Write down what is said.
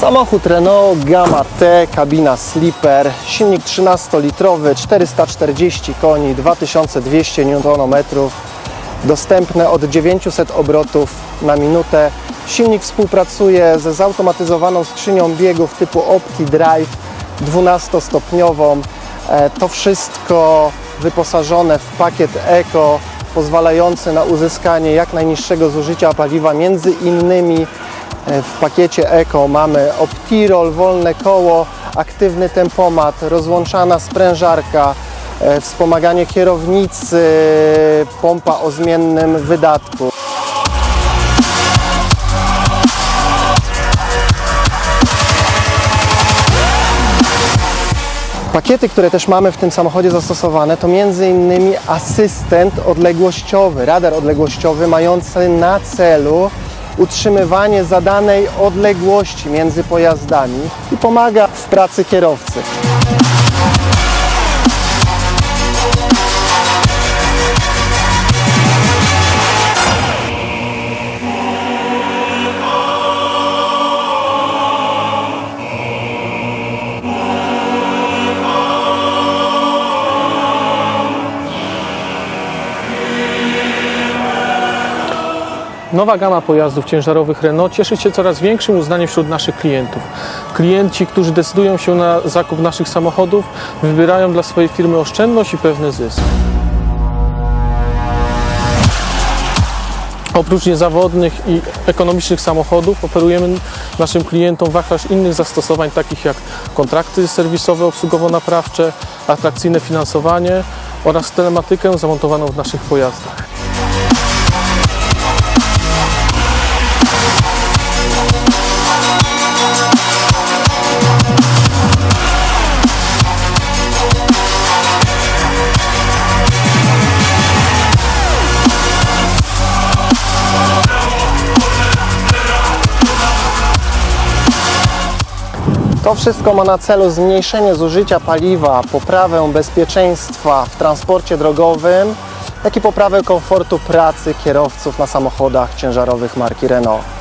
Samochód Renault Gamma T, kabina sleeper, silnik 13-litrowy, 440 koni, 2200 Nm, dostępne od 900 obrotów na minutę. Silnik współpracuje ze zautomatyzowaną skrzynią biegów typu OptiDrive 12-stopniową. E, To wszystko wyposażone w pakiet Eco, pozwalający na uzyskanie jak najniższego zużycia paliwa. Między innymi w pakiecie Eco mamy Optirol, wolne koło, aktywny tempomat, rozłączana sprężarka, e, wspomaganie kierownicy, pompa o zmiennym wydatku. Pakiety, które też mamy w tym samochodzie zastosowane, to m.in. asystent odległościowy, radar odległościowy mający na celu utrzymywanie zadanej odległości między pojazdami i pomaga w pracy kierowcy. Nowa gama pojazdów ciężarowych Renault cieszy się coraz większym uznaniem wśród naszych klientów. Klienci, którzy decydują się na zakup naszych samochodów, wybierają dla swojej firmy oszczędność i pewny zysk. Oprócz niezawodnych i ekonomicznych samochodów oferujemy naszym klientom wachlarz innych zastosowań, takich jak kontrakty serwisowe, obsługowo-naprawcze, atrakcyjne finansowanie oraz telematykę zamontowaną w naszych pojazdach. To wszystko ma na celu zmniejszenie zużycia paliwa, poprawę bezpieczeństwa w transporcie drogowym, jak i poprawę komfortu pracy kierowców na samochodach ciężarowych marki Renault.